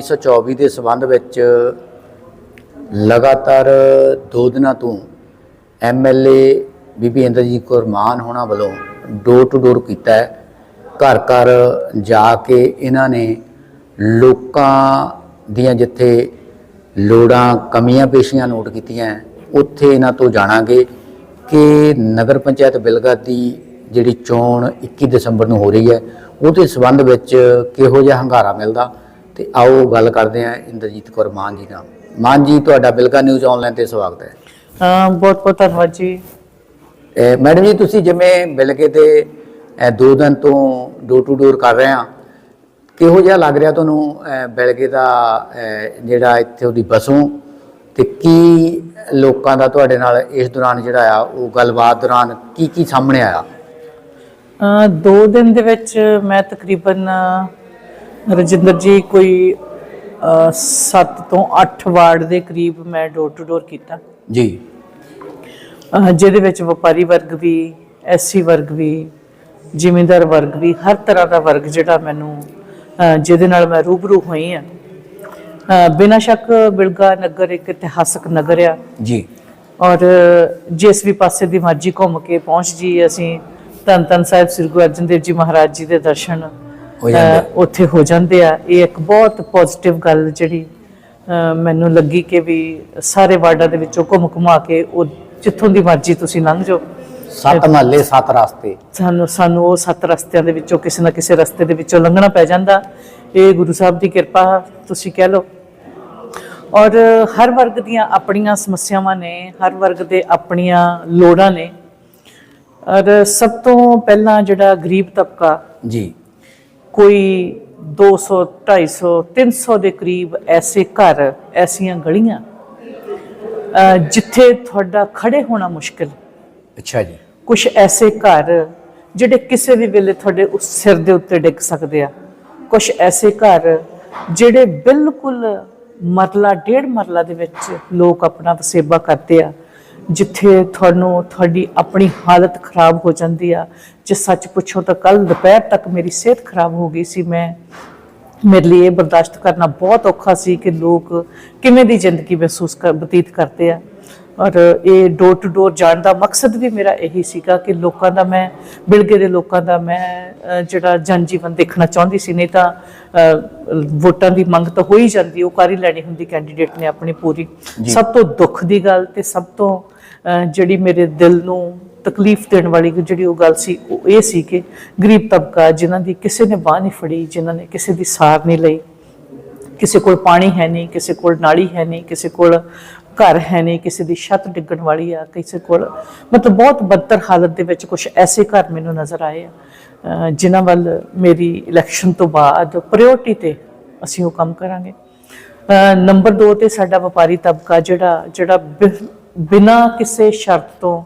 2024 ਦੇ ਸਬੰਧ ਵਿੱਚ ਲਗਾਤਾਰ ਦੋ ਦਿਨਾਂ ਤੋਂ ਐਮਐਲਏ ਬੀਬੀ ਇੰਦਰਜੀਤ ਕੌਰ ਮਾਨ ਹੋਣਾ ਵੱਲੋਂ ਡੋਰ ਟੂ ਡੋਰ ਕੀਤਾ ਹੈ। ਘਰ ਘਰ ਜਾ ਕੇ ਇਹਨਾਂ ਨੇ ਲੋਕਾਂ ਦੀਆਂ ਜਿੱਥੇ ਲੋੜਾਂ, ਕਮੀਆਂ ਪੇਸ਼ੀਆਂ ਨੋਟ ਕੀਤੀਆਂ ਉੱਥੇ ਇਹਨਾਂ ਤੋਂ ਜਾਣਾਂਗੇ ਕਿ ਨਗਰ ਪੰਚਾਇਤ ਬਿਲਗਾ ਦੀ ਜਿਹੜੀ ਚੋਣ 21 ਦਸੰਬਰ ਨੂੰ ਹੋ ਰਹੀ ਹੈ, ਉਹਦੇ ਸਬੰਧ ਵਿੱਚ ਕਿਹੋ ਜਿਹਾ ਹੰਗਾਰਾ ਮਿਲਦਾ ਤੇ ਆਓ ਗੱਲ ਕਰਦੇ ਹਾਂ ਇੰਦਰਜੀਤ ਕੌਰ ਮਾਨ ਜੀ ਨਾਲ। ਮਾਨ ਜੀ ਤੁਹਾਡਾ ਬਿਲਗਾ ਨਿਊਜ਼ ਆਨਲਾਈਨ ਤੇ ਸਵਾਗਤ ਹੈ। ਬਹੁਤ ਬਹੁਤ ਧੰਨਵਾਦ ਜੀ। ਮੈਡਮ ਜੀ ਤੁਸੀਂ ਜਿਵੇਂ ਬਿਲਗੇ ਤੇ ਦੋ ਦਿਨ ਤੋਂ ਡੋਰ ਟੂ ਡੋਰ ਕਰ ਰਹੇ ਆ ਕਿਹੋ ਜਿਹਾ ਲੱਗ ਰਿਹਾ ਤੁਹਾਨੂੰ ਬਿਲਗੇ ਦਾ ਜਿਹੜਾ ਇੱਥੇ ਉਹਦੀ ਬਸੋਂ? ਤੇ ਕੀ ਲੋਕਾਂ ਦਾ ਤੁਹਾਡੇ ਨਾਲ ਇਸ ਦੌਰਾਨ ਜਿਹੜਾ ਆ ਉਹ ਗੱਲਬਾਤ ਦੌਰਾਨ ਕੀ ਕੀ ਸਾਹਮਣੇ ਆਇਆ? ਦੋ ਦਿਨ ਦੇ ਵਿੱਚ ਮੈਂ ਤਕਰੀਬਨ ਰਜਿੰਦਰ ਜੀ ਕੋਈ 7 ਤੋਂ 8 ਵਾਰਡ ਦੇ ਕਰੀਬ ਮੈਂ ਡੋਰ ਟੂ ਡੋਰ ਕੀਤਾ। ਜੀ। ਜਿਹਦੇ ਵਿੱਚ ਵਪਾਰੀ ਵਰਗ ਵੀ ਐਸਸੀ ਵਰਗ ਵੀ ਜ਼ਿਮੀਂਦਾਰ ਵਰਗ ਵੀ ਹਰ ਤਰ੍ਹਾਂ ਦਾ ਵਰਗ ਜਿਹੜਾ ਮੈਨੂੰ ਜਿਹਦੇ ਨਾਲ ਮੈਂ ਰੂਬਰੂ ਹੋਈ ਆ ਬਿਨਾਂ ਸ਼ੱਕ ਬਿਲਗਾ ਨਗਰ ਇੱਕ ਇਤਿਹਾਸਕ ਨਗਰ ਆ। ਜੀ। ਔਰ ਜਿਸ ਵੀ ਪਾਸੇ ਦੀ ਮਰਜ਼ੀ ਘੁੰਮ ਕੇ ਪਹੁੰਚ ਜੀ ਅਸੀਂ ਧੰਨ ਧੰਨ ਸਾਹਿਬ ਸ੍ਰੀ ਗੁਰੂ ਅਰਜਨ ਦੇਵ ਜੀ ਮਹਾਰਾਜ ਜੀ ਦੇ ਦਰਸ਼ਨ। ਹੋ ਜਾਂਦੇ ਉੱਥੇ ਹੋ ਜਾਂਦੇ ਆ। ਇਹ ਇੱਕ ਬਹੁਤ ਪੋਜ਼ਿਟਿਵ ਗੱਲ ਜਿਹੜੀ ਮੈਨੂੰ ਲੱਗੀ ਕਿ ਵੀ ਸਾਰੇ ਵਾਰਡਾਂ ਦੇ ਵਿੱਚੋਂ ਘੁੰਮ ਘੁਮਾ ਕੇ ਉਹ ਜਿੱਥੋਂ ਦੀ ਮਰਜ਼ੀ ਤੁਸੀਂ ਲੰਘ ਜਾਓ। ਸੱਤ ਮਹੱਲੇ ਸੱਤ ਰਸਤੇ। ਸਾਨੂੰ ਸਾਨੂੰ ਉਹ ਸੱਤ ਰਸਤਿਆਂ ਦੇ ਵਿੱਚੋਂ ਕਿਸੇ ਨਾ ਕਿਸੇ ਰਸਤੇ ਦੇ ਵਿੱਚੋਂ ਲੰਘਣਾ ਪੈ ਜਾਂਦਾ। ਇਹ ਗੁਰੂ ਸਾਹਿਬ ਦੀ ਕਿਰਪਾ ਤੁਸੀਂ ਕਹਿ ਲਓ। ਔਰ ਹਰ ਵਰਗ ਦੀਆਂ ਆਪਣੀਆਂ ਸਮੱਸਿਆਵਾਂ ਨੇ ਹਰ ਵਰਗ ਦੇ ਆਪਣੀਆਂ ਲੋੜਾਂ ਨੇ। ਔਰ ਸਭ ਤੋਂ ਪਹਿਲਾਂ ਜਿਹੜਾ ਗਰੀਬ ਤਬਕਾ ਜੀ। ਕੋਈ 200 250 300 ਦੇ ਕਰੀਬ ਐਸੇ ਘਰ ਐਸੀਆਂ ਗਲੀਆਂ ਜਿੱਥੇ ਤੁਹਾਡਾ ਖੜੇ ਹੋਣਾ ਮੁਸ਼ਕਿਲ। ਅੱਛਾ ਜੀ। ਕੁਝ ਐਸੇ ਘਰ ਜਿਹੜੇ ਕਿਸੇ ਵੀ ਵੇਲੇ ਤੁਹਾਡੇ ਉਸ ਸਿਰ ਦੇ ਉੱਤੇ ਡਿੱਗ ਸਕਦੇ ਆ। ਕੁਝ ਐਸੇ ਘਰ ਜਿਹੜੇ ਬਿਲਕੁਲ ਮਰਲਾ ਡੇਢ ਮਰਲਾ ਦੇ ਵਿੱਚ ਲੋਕ ਆਪਣਾ ਵਸੇਬਾ ਕਰਦੇ ਆ। ਜਿੱਥੇ ਤੁਹਾਨੂੰ ਤੁਹਾਡੀ ਆਪਣੀ ਹਾਲਤ ਖਰਾਬ ਹੋ ਜਾਂਦੀ ਆ, ਜੇ ਸੱਚ ਪੁੱਛੋ ਤਾਂ ਕੱਲ ਦੁਪਹਿਰ ਤੱਕ ਮੇਰੀ ਸਿਹਤ ਖਰਾਬ ਹੋ ਗਈ ਸੀ, ਮੈਂ ਮੇਰੇ ਲਈ ਇਹ ਬਰਦਾਸ਼ਤ ਕਰਨਾ ਬਹੁਤ ਔਖਾ ਸੀ ਕਿ ਲੋਕ ਕਿਵੇਂ ਦੀ ਜ਼ਿੰਦਗੀ ਮਹਿਸੂਸ ਕਰ, ਬਤੀਤ ਕਰਦੇ ਆ। ਔਰ ਇਹ ਡੋਰ ਟੂ ਡੋਰ ਜਾਣ ਦਾ ਮਕਸਦ ਵੀ ਮੇਰਾ ਇਹੀ ਸੀਗਾ ਕਿ ਲੋਕਾਂ ਦਾ ਮੈਂ ਬਿਲਗੇ ਦੇ ਲੋਕਾਂ ਦਾ ਮੈਂ ਜਿਹੜਾ ਜਨ ਜੀਵਨ ਦੇਖਣਾ ਚਾਹੁੰਦੀ ਸੀ ਨਹੀਂ ਤਾਂ ਵੋਟਾਂ ਦੀ ਮੰਗ ਤਾਂ ਹੋ ਹੀ ਜਾਂਦੀ ਉਹ ਕਰ ਹੀ ਲੈਣੀ ਹੁੰਦੀ ਕੈਂਡੀਡੇਟ ਨੇ ਆਪਣੀ ਪੂਰੀ। ਸਭ ਤੋਂ ਦੁੱਖ ਦੀ ਗੱਲ ਤੇ ਸਭ ਤੋਂ ਜਿਹੜੀ ਮੇਰੇ ਦਿਲ ਨੂੰ ਤਕਲੀਫ ਦੇਣ ਵਾਲੀ ਜਿਹੜੀ ਉਹ ਗੱਲ ਸੀ ਉਹ ਇਹ ਸੀ ਕਿ ਗਰੀਬ ਤਬਕਾ ਜਿਨ੍ਹਾਂ ਦੀ ਕਿਸੇ ਨੇ ਬਾਹ ਨਹੀਂ ਫੜੀ ਜਿਨ੍ਹਾਂ ਨੇ ਕਿਸੇ ਦੀ ਸਾਰ ਨਹੀਂ ਲਈ ਕਿਸੇ ਕੋਲ ਪਾਣੀ ਹੈ ਨਹੀਂ ਕਿਸੇ ਕੋਲ ਨਾਲੀ ਹੈ ਨਹੀਂ ਕਿਸੇ ਕੋਲ ਘਰ ਹੈ ਨਹੀਂ, ਕਿਸੇ ਦੀ ਛੱਤ ਡਿੱਗਣ ਵਾਲੀ ਆ, ਕਿਸੇ ਕੋਲ। ਮਤਲਬ ਬਹੁਤ ਬਦਤਰ ਹਾਲਤ ਦੇ ਵਿੱਚ ਕੁਝ ਐਸੇ ਘਰ ਮੈਨੂੰ ਨਜ਼ਰ ਆਏ ਆ। ਅਹ ਜਿਨ੍ਹਾਂ ਵੱਲ ਮੇਰੀ ਇਲੈਕਸ਼ਨ ਤੋਂ ਬਾਅਦ ਪ੍ਰਾਇੋਰਟੀ ਤੇ ਅਸੀਂ ਉਹ ਕੰਮ ਕਰਾਂਗੇ। ਨੰਬਰ 2 ਤੇ ਸਾਡਾ ਵਪਾਰੀ ਤਬਕਾ ਜਿਹੜਾ ਜਿਹੜਾ ਬਿ- ਬਿਨਾਂ ਕਿਸੇ ਸ਼ਰਤ ਤੋਂ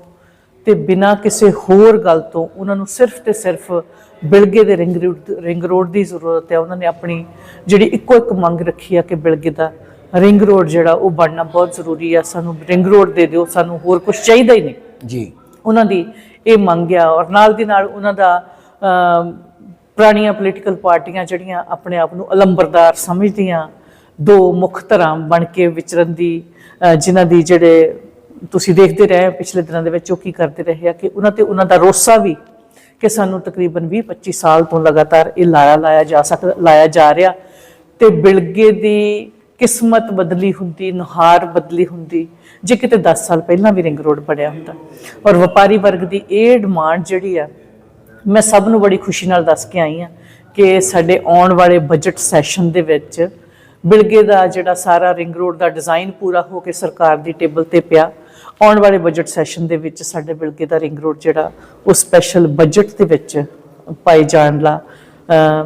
ਤੇ ਬਿਨਾਂ ਕਿਸੇ ਹੋਰ ਗੱਲ ਤੋਂ ਉਹਨਾਂ ਨੂੰ ਸਿਰਫ ਤੇ ਸਿਰਫ ਬਿਲਗੇ ਦੇ ਰਿੰਗ ਰੋਡ ਰਿੰਗ ਰੋਡ ਦੀ ਜ਼ਰੂਰਤ ਹੈ। ਉਹਨਾਂ ਨੇ ਆਪਣੀ ਜਿਹੜੀ ਇੱਕੋ ਇੱਕ ਮੰਗ ਰੱਖੀ ਆ ਕਿ ਬਿਲਗੇ ਦਾ ਰਿੰਗ ਰੋਡ ਜਿਹੜਾ ਉਹ ਬਣਨਾ ਬਹੁਤ ਜ਼ਰੂਰੀ ਆ ਸਾਨੂੰ ਰਿੰਗ ਰੋਡ ਦੇ ਦਿਓ ਸਾਨੂੰ ਹੋਰ ਕੁਝ ਚਾਹੀਦਾ ਹੀ ਨਹੀਂ। ਜੀ। ਉਹਨਾਂ ਦੀ ਇਹ ਮੰਗ ਆ ਔਰ ਨਾਲ ਦੀ ਨਾਲ ਉਹਨਾਂ ਦਾ ਪੁਰਾਣੀਆਂ ਪੋਲੀਟੀਕਲ ਪਾਰਟੀਆਂ ਜਿਹੜੀਆਂ ਆਪਣੇ ਆਪ ਨੂੰ ਅਲੰਬਰਦਾਰ ਸਮਝਦੀਆਂ ਦੋ ਮੁੱਖ ਧਰਾਂ ਬਣ ਕੇ ਵਿਚਰਨ ਦੀ ਜਿਨ੍ਹਾਂ ਦੀ ਜਿਹੜੇ ਤੁਸੀਂ ਦੇਖਦੇ ਰਹੇ ਪਿਛਲੇ ਦਿਨਾਂ ਦੇ ਵਿੱਚ ਉਹ ਕੀ ਕਰਦੇ ਰਹੇ ਆ ਕਿ ਉਹਨਾਂ ਤੇ ਉਹਨਾਂ ਦਾ ਰੋਸਾ ਵੀ ਕਿ ਸਾਨੂੰ ਤਕਰੀਬਨ 20 25 ਸਾਲ ਤੋਂ ਲਗਾਤਾਰ ਇਹ ਲਾਇਆ ਲਾਇਆ ਜਾ ਸਕਦਾ ਲਾਇਆ ਜਾ ਰਿਹਾ ਤੇ ਬਿਲਗੇ ਦੀ ਕਿਸਮਤ ਬਦਲੀ ਹੁੰਦੀ, ਨੁਹਾਰ ਬਦਲੀ ਹੁੰਦੀ। ਜੇ ਕਿਤੇ 10 ਸਾਲ ਪਹਿਲਾਂ ਵੀ ਰਿੰਗ ਰੋਡ ਬਣਿਆ ਹੁੰਦਾ। ਔਰ ਵਪਾਰੀ ਵਰਗ ਦੀ ਇਹ ਡਿਮਾਂਡ ਜਿਹੜੀ ਆ, ਮੈਂ ਸਭ ਨੂੰ ਬੜੀ ਖੁਸ਼ੀ ਨਾਲ ਦੱਸ ਕੇ ਆਈ ਆ ਕਿ ਸਾਡੇ ਆਉਣ ਵਾਲੇ ਬਜਟ ਸੈਸ਼ਨ ਦੇ ਵਿੱਚ ਬਿਲਗੇ ਦਾ ਜਿਹੜਾ ਸਾਰਾ ਰਿੰਗ ਰੋਡ ਦਾ ਡਿਜ਼ਾਈਨ ਪੂਰਾ ਹੋ ਕੇ ਸਰਕਾਰ ਦੀ ਟੇਬਲ ਤੇ ਪਿਆ। ਆਉਣ ਵਾਲੇ ਬਜਟ ਸੈਸ਼ਨ ਦੇ ਵਿੱਚ ਸਾਡੇ ਬਿਲਗੇ ਦਾ ਰਿੰਗ ਰੋਡ ਜਿਹੜਾ, ਉਹ ਸਪੈਸ਼ਲ ਬਜਟ ਦੇ ਵਿੱਚ ਪਾਈ ਜਾਣ ਦਾ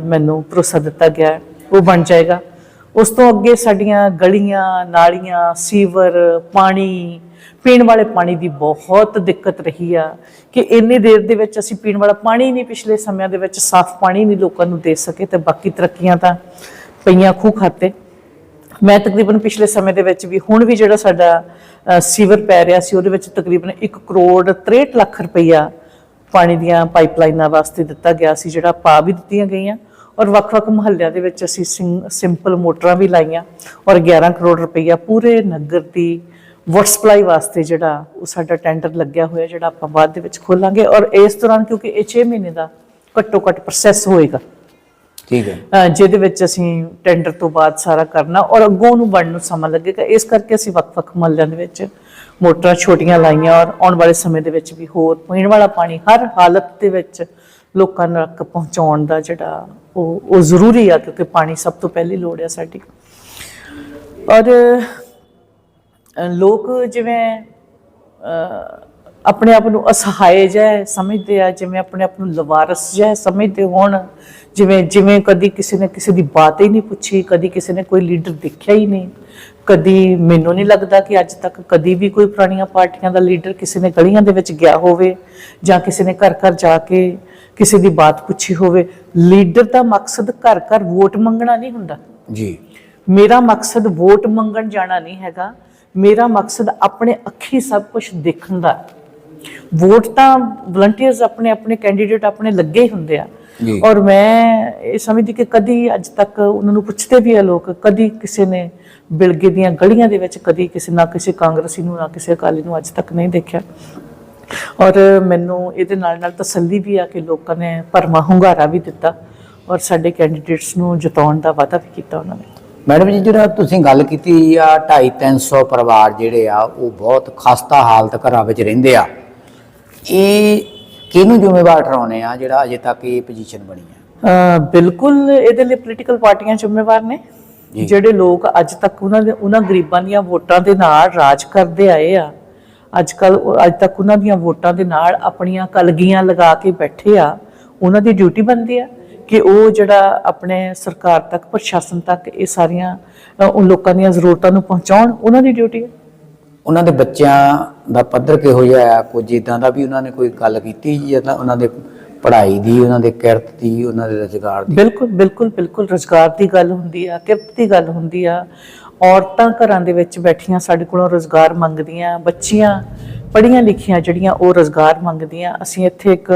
ਮੈਨੂੰ ਭਰੋਸਾ ਦਿੱਤਾ ਗਿਆ ਉਹ ਬਣ ਜਾਏਗਾ। ਉਸ ਤੋਂ ਅੱਗੇ ਸਾਡੀਆਂ ਗਲੀਆਂ, ਨਾਲੀਆਂ, ਸੀਵਰ, ਪਾਣੀ, ਪੀਣ ਵਾਲੇ ਪਾਣੀ ਦੀ ਬਹੁਤ ਦਿੱਕਤ ਰਹੀ ਆ ਕਿ ਇੰਨੀ ਦੇਰ ਦੇ ਵਿੱਚ ਅਸੀਂ ਪੀਣ ਵਾਲਾ ਪਾਣੀ ਨਹੀਂ ਪਿਛਲੇ ਸਮਿਆਂ ਦੇ ਵਿੱਚ ਸਾਫ਼ ਪਾਣੀ ਨਹੀਂ ਲੋਕਾਂ ਨੂੰ ਦੇ ਸਕੇ ਤੇ ਬਾਕੀ ਤਰੱਕੀਆਂ ਤਾਂ ਪਈਆਂ ਖੂਹ ਖਾਤੇ। ਮੈਂ ਤਕਰੀਬਨ ਪਿਛਲੇ ਸਮੇਂ ਦੇ ਵਿੱਚ ਵੀ ਹੁਣ ਵੀ ਜਿਹੜਾ ਸਾਡਾ ਸੀਵਰ ਪੈ ਰਿਹਾ ਸੀ ਉਹਦੇ ਵਿੱਚ ਤਕਰੀਬਨ 1 ਕਰੋੜ 63 ਲੱਖ ਰੁਪਈਆ ਪਾਣੀ ਦੀਆਂ ਪਾਈਪਲਾਈਨਾਂ ਵਾਸਤੇ ਦਿੱਤਾ ਗਿਆ ਸੀ, ਜਿਹੜਾ ਪਾ ਵੀ ਦਿੱਤੀਆਂ ਗਈਆਂ। ਔਰ ਵੱਖ-ਵੱਖ ਮੁਹੱਲਿਆਂ ਦੇ ਵਿੱਚ ਅਸੀਂ ਸਿੰਪਲ ਮੋਟਰਾਂ ਵੀ ਲਾਈਆਂ ਔਰ 11 ਕਰੋੜ ਰੁਪਈਆ ਪੂਰੇ ਨਗਰ ਦੀ ਵਾਟਰ ਸਪਲਾਈ ਵਾਸਤੇ ਜਿਹੜਾ ਉਹ ਸਾਡਾ ਟੈਂਡਰ ਲੱਗਿਆ ਹੋਇਆ ਜਿਹੜਾ ਆਪਾਂ ਬਾਅਦ ਦੇ ਵਿੱਚ ਖੋਲਾਂਗੇ ਔਰ ਇਸ ਦੌਰਾਨ ਕਿਉਂਕਿ ਇਹ 6 ਮਹੀਨੇ ਦਾ ਘੱਟੋ ਘੱਟ ਪ੍ਰੋਸੈਸ ਹੋਏਗਾ। ਠੀਕ ਹੈ। ਜਿਹਦੇ ਵਿੱਚ ਅਸੀਂ ਟੈਂਡਰ ਤੋਂ ਬਾਅਦ ਸਾਰਾ ਕਰਨਾ ਔਰ ਅੱਗੋਂ ਨੂੰ ਬਣਨ ਨੂੰ ਸਮਾਂ ਲੱਗੇਗਾ। ਇਸ ਕਰਕੇ ਅਸੀਂ ਵੱਖ-ਵੱਖ ਮਹੱਲਿਆਂ ਦੇ ਵਿੱਚ ਮੋਟਰਾਂ ਛੋਟੀਆਂ ਲਾਈਆਂ ਔਰ ਆਉਣ ਵਾਲੇ ਸਮੇਂ ਦੇ ਵਿੱਚ ਵੀ ਹੋਰ ਪੀਣ ਵਾਲਾ ਪਾਣੀ ਹਰ ਹਾਲਤ ਦੇ ਵਿੱਚ ਲੋਕਾਂ ਤੱਕ ਪਹੁੰਚਾਉਣ ਦਾ ਜਿਹੜਾ ਉਹ ਉਹ ਜ਼ਰੂਰੀ ਆ ਕਿਉਂਕਿ ਪਾਣੀ ਸਭ ਤੋਂ ਪਹਿਲੀ ਲੋੜ ਆ ਸਾਡੀ। ਔਰ ਲੋਕ ਜਿਵੇਂ ਆਪਣੇ ਆਪ ਨੂੰ ਅਸਹਾਏ ਜਿਹਾ ਸਮਝਦੇ ਆ ਜਿਵੇਂ ਆਪਣੇ ਆਪ ਨੂੰ ਲਵਾਰਸ ਜਿਹਾ ਸਮਝਦੇ ਹੋਣ। ਜਿਵੇਂ ਜਿਵੇਂ ਕਦੀ ਕਿਸੇ ਨੇ ਕਿਸੇ ਦੀ ਬਾਤ ਹੀ ਨਹੀਂ ਪੁੱਛੀ ਕਦੀ ਕਿਸੇ ਨੇ ਕੋਈ ਲੀਡਰ ਦੇਖਿਆ ਹੀ ਨਹੀਂ। ਕਦੀ ਮੈਨੂੰ ਨਹੀਂ ਲੱਗਦਾ ਕਿ ਅੱਜ ਤੱਕ ਕਦੀ ਵੀ ਕੋਈ ਪੁਰਾਣੀਆਂ ਪਾਰਟੀਆਂ ਦਾ ਲੀਡਰ ਕਿਸੇ ਨੇ ਗਲੀਆਂ ਦੇ ਵਿੱਚ ਗਿਆ ਹੋਵੇ ਜਾਂ ਕਿਸੇ ਨੇ ਘਰ ਘਰ ਜਾ ਕੇ ਕਿਸੇ ਦੀ ਬਾਤ ਪੁੱਛੀ ਹੋਵੇ। ਲੀਡਰ ਦਾ ਮਕਸਦ ਘਰ ਘਰ ਵੋਟ ਮੰਗਣਾ ਨਹੀਂ ਹੁੰਦਾ। ਜੀ। ਮੇਰਾ ਮਕਸਦ ਵੋਟ ਮੰਗਣ ਜਾਣਾ ਨਹੀਂ ਹੈਗਾ। ਮੇਰਾ ਮਕਸਦ ਆਪਣੇ ਅੱਖੀ ਸਭ ਕੁਝ ਦੇਖਣ ਦਾ ਵੋਟ ਤਾਂ ਵਲੰਟੀਅਰਸ ਆਪਣੇ ਆਪਣੇ ਕੈਂਡੀਡੇਟ ਆਪਣੇ ਲੱਗੇ ਹੀ ਹੁੰਦੇ ਆ। ਔਰ ਮੈਂ ਇਹ ਸਮਝਦੀ ਕਿ ਕਦੀ ਅੱਜ ਤੱਕ ਉਹਨਾਂ ਨੂੰ ਪੁੱਛਦੇ ਵੀ ਆ ਲੋਕ ਕਦੀ ਕਿਸੇ ਨੇ ਬਿਲਗੇ ਦੀਆਂ ਗਲੀਆਂ ਦੇ ਵਿੱਚ ਕਦੀ ਕਿਸੇ ਨਾ ਕਿਸੇ ਕਾਂਗਰਸੀ ਨੂੰ ਨਾ ਕਿਸੇ ਅਕਾਲੀ ਨੂੰ ਅੱਜ ਤੱਕ ਨਹੀਂ ਦੇਖਿਆ। ਔਰ ਮੈਨੂੰ ਇਹਦੇ ਨਾਲ ਨਾਲ ਤਸੱਲੀ ਵੀ ਆ ਕਿ ਲੋਕਾਂ ਨੇ ਭਰਮਾ ਹੁੰਗਾਰਾ ਵੀ ਦਿੱਤਾ ਔਰ ਸਾਡੇ ਕੈਂਡੀਡੇਟਸ ਨੂੰ ਜਿਤਾਉਣ ਦਾ ਵਾਅਦਾ ਵੀ ਕੀਤਾ ਉਹਨਾਂ ਨੇ। ਮੈਡਮ ਜੀ ਜਿਹੜਾ ਤੁਸੀਂ ਗੱਲ ਕੀਤੀ ਆ 2.5 300 ਪਰਿਵਾਰ ਜਿਹੜੇ ਆ ਉਹ ਬਹੁਤ ਖਸਤਾ ਹਾਲਤ ਘਰਾਂ ਵਿੱਚ ਰਹਿੰਦੇ ਆ। ਇਹ ਕਿਹਨੂੰ ਜ਼ਿੰਮੇਵਾਰ ਠਹਿਰਾਉਣੇ ਆ ਜਿਹੜਾ ਅਜੇ ਤੱਕ ਇਹ ਪੋਜੀਸ਼ਨ ਬਣੀ ਆ? ਅ, ਬਿਲਕੁਲ ਇਹਦੇ ਲਈ ਪੋਲੀਟੀਕਲ ਪਾਰਟੀਆਂ ਜ਼ਿੰਮੇਵਾਰ ਨੇ। ਜਿਹੜੇ ਲੋਕ ਅੱਜ ਤੱਕ ਉਹਨਾਂ ਦੇ ਉਹਨਾਂ ਗਰੀਬਾਂ ਦੀਆਂ ਵੋਟਾਂ ਦੇ ਨਾਲ ਰਾਜ ਕਰਦੇ ਆਏ ਆ ਅੱਜ ਕੱਲ ਅੱਜ ਤੱਕ ਉਹਨਾਂ ਦੀਆਂ ਵੋਟਾਂ ਦੇ ਨਾਲ ਆਪਣੀਆਂ ਕਲਗੀਆਂ ਲਗਾ ਕੇ ਬੈਠੇ ਆ ਉਹਨਾਂ ਦੀ ਡਿਊਟੀ ਬਣਦੀ ਆ ਕਿ ਉਹ ਜਿਹੜਾ ਆਪਣੇ ਸਰਕਾਰ ਤੱਕ ਪ੍ਰਸ਼ਾਸਨ ਤੱਕ ਇਹ ਸਾਰੀਆਂ ਉਹ ਲੋਕਾਂ ਦੀਆਂ ਜ਼ਰੂਰਤਾਂ ਨੂੰ ਪਹੁੰਚਾਉਣ ਉਹਨਾਂ ਦੀ ਡਿਊਟੀ ਹੈ ਉਹਨਾਂ ਦੇ ਬੱਚਿਆਂ ਦਾ ਪੱਧਰ ਕਿਹੋ ਜਿਹਾ ਆ? ਕੁਝ ਇਦਾਂ ਦਾ ਵੀ ਉਹਨਾਂ ਨੇ ਕੋਈ ਗੱਲ ਕੀਤੀ ਜਾਂ ਤਾਂ ਉਹਨਾਂ ਦੇ ਪੜ੍ਹਾਈ ਦੀ ਉਹਨਾਂ ਦੇ ਕਿਰਤ ਦੀ ਉਹਨਾਂ ਦੇ ਰੁਜ਼ਗਾਰ ਦੀ? ਬਿਲਕੁਲ ਬਿਲਕੁਲ ਬਿਲਕੁਲ ਰੋਜ਼ਗਾਰ ਦੀ ਗੱਲ ਹੁੰਦੀ ਆ ਕਿਰਤ ਦੀ ਗੱਲ ਹੁੰਦੀ ਆ। ਔਰਤਾਂ ਘਰਾਂ ਦੇ ਵਿੱਚ ਬੈਠੀਆਂ ਸਾਡੇ ਕੋਲੋਂ ਰੋਜ਼ਗਾਰ ਮੰਗਦੀਆਂ ਬੱਚੀਆਂ ਪੜ੍ਹੀਆਂ ਲਿਖੀਆਂ ਜਿਹੜੀਆਂ ਉਹ ਰੋਜ਼ਗਾਰ ਮੰਗਦੀਆਂ। ਅਸੀਂ ਇੱਥੇ ਇੱਕ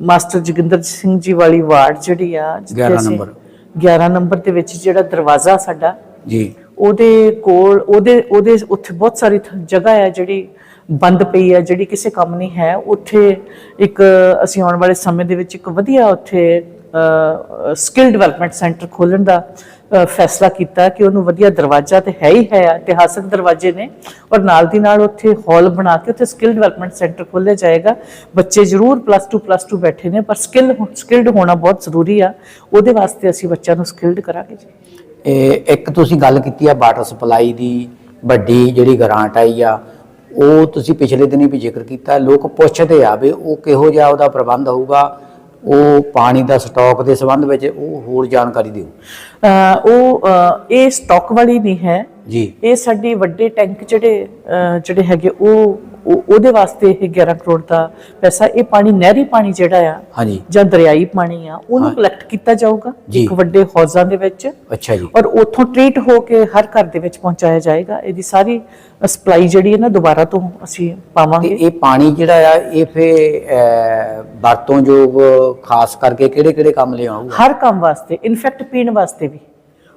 ਮਾਸਟਰ ਜੋਗਿੰਦਰ ਸਿੰਘ ਜੀ ਵਾਲੀ ਵਾਰਡ ਜਿਹੜੀ ਆ ਜਿੱਥੇ 11 ਅਸੀਂ- ਨੰਬਰ। 11 ਨੰਬਰ ਦੇ ਵਿੱਚ ਜਿਹੜਾ ਦਰਵਾਜ਼ਾ ਸਾਡਾ ਜੀ। ਉਹਦੇ ਕੋਲ, ਉਹਦੇ ਉਹਦੇ ਉੱਥੇ ਬਹੁਤ ਸਾਰੀ ਥ- ਜਗ੍ਹਾ ਹੈ ਜਿਹੜੀ ਬੰਦ ਪਈ ਹੈ, ਜਿਹੜੀ ਕਿਸੇ ਕੰਮ ਨਹੀਂ ਹੈ। ਉੱਥੇ ਇੱਕ, ਅਸੀਂ ਆਉਣ ਵਾਲੇ ਸਮੇਂ ਦੇ ਵਿੱਚ ਇੱਕ ਵਧੀਆ ਉੱਥੇ ਸਕਿੱਲ ਡਿਵੈਲਪਮੈਂਟ ਸੈਂਟਰ ਖੋਲਣ ਦਾ ਫੈਸਲਾ ਕੀਤਾ ਕਿ ਉਹਨੂੰ ਵਧੀਆ ਦਰਵਾਜ਼ਾ ਤੇ ਹੈ ਹੀ ਹੈ, ਇਤਿਹਾਸਕ ਦਰਵਾਜ਼ੇ ਨੇ। ਔਰ ਨਾਲ ਦੀ ਨਾਲ ਉੱਥੇ ਹਾਲ ਬਣਾ ਕੇ ਉੱਥੇ ਸਕਿੱਲ ਡਿਵੈਲਪਮੈਂਟ ਸੈਂਟਰ ਖੋਲ੍ਹਿਆ ਜਾਏਗਾ। ਬੱਚੇ ਜ਼ਰੂਰ ਪਲੱਸ 2 ਪਲੱਸ 2 ਬੈਠੇ ਨੇ, ਪਰ ਸਕਿੱਲ ਸਕਿੱਲਡ ਹੋਣਾ ਬਹੁਤ ਜ਼ਰੂਰੀ ਆ। ਉਹਦੇ ਵਾਸਤੇ ਅਸੀਂ ਬੱਚਿਆਂ ਨੂੰ ਸਕਿੱਲਡ ਕਰਾਂਗੇ ਜੀ। ਇਹ ਇੱਕ ਤੁਸੀਂ ਗੱਲ ਕੀਤੀ ਆ ਵਾਟਰ ਸਪਲਾਈ ਦੀ, ਵੱਡੀ ਜਿਹੜੀ ਗ੍ਰਾਂਟ ਆਈ ਆ, ਉਹ ਤੁਸੀਂ ਪਿਛਲੇ ਦਿਨੀ ਵੀ ਜ਼ਿਕਰ ਕੀਤਾ, ਲੋਕ ਪੁੱਛਦੇ ਆ ਵੀ ਉਹ ਕਿਹੋ ਜਿਹਾ ਉਹਦਾ ਪ੍ਰਬੰਧ ਹੋਊਗਾ, ਉਹ ਪਾਣੀ ਦਾ ਸਟਾਕ ਦੇ ਸੰਬੰਧ ਵਿੱਚ ਉਹ ਹੋਰ ਜਾਣਕਾਰੀ ਦਿਓ। ਉਹ ਇਹ ਸਟਾਕ ਵਾਲੀ ਨਹੀਂ ਹੈ ਜੀ। ਇਹ ਸਾਡੀ ਵੱਡੇ ਟੈਂਕ ਜਿਹੜੇ ਜਿਹੜੇ ਹੈਗੇ ਉਹ ਉਹ- ਉਹਦੇ ਵਾਸਤੇ ਇਹ 11 ਕਰੋੜ ਦਾ ਪੈਸਾ ਇਹ ਪਾਣੀ ਨਹਿਰੀ ਪਾਣੀ ਜਿਹੜਾ ਆ ਹਾਂਜੀ। ਜਾਂ ਦਰਿਆਈ ਪਾਣੀ ਆ ਉਹਨੂੰ ਕਲੈਕਟ ਕੀਤਾ ਜਾਊਗਾ। ਇੱਕ ਵੱਡੇ ਹੌਜ਼ਾਂ ਦੇ ਵਿੱਚ। ਅੱਛਾ ਜੀ। ਔਰ ਉੱਥੋਂ ਟ੍ਰੀਟ ਹੋ ਕੇ ਹਰ ਘਰ ਦੇ ਵਿੱਚ ਪਹੁੰਚਾਇਆ ਜਾਏਗਾ। ਇਹਦੀ ਸਾਰੀ ਸਪਲਾਈ ਜਿਹੜੀ ਹੈ ਨਾ ਦੁਬਾਰਾ ਤੋਂ ਅਸੀਂ ਪਾਵਾਂਗੇ। ਇਹ ਪਾਣੀ ਜਿਹੜਾ ਆ ਇਹ ਫੇ ਵਰਤੋਂਯੋਗ ਖਾਸ ਕਰਕੇ ਕਿਹੜੇ ਕਿਹੜੇ ਕੰਮ ਲਈ ਆਊਗਾ? ਹਰ ਕੰਮ ਵਾਸਤੇ ਇਨਫੈਕਟ ਪੀਣ ਵਾਸਤੇ ਵੀ।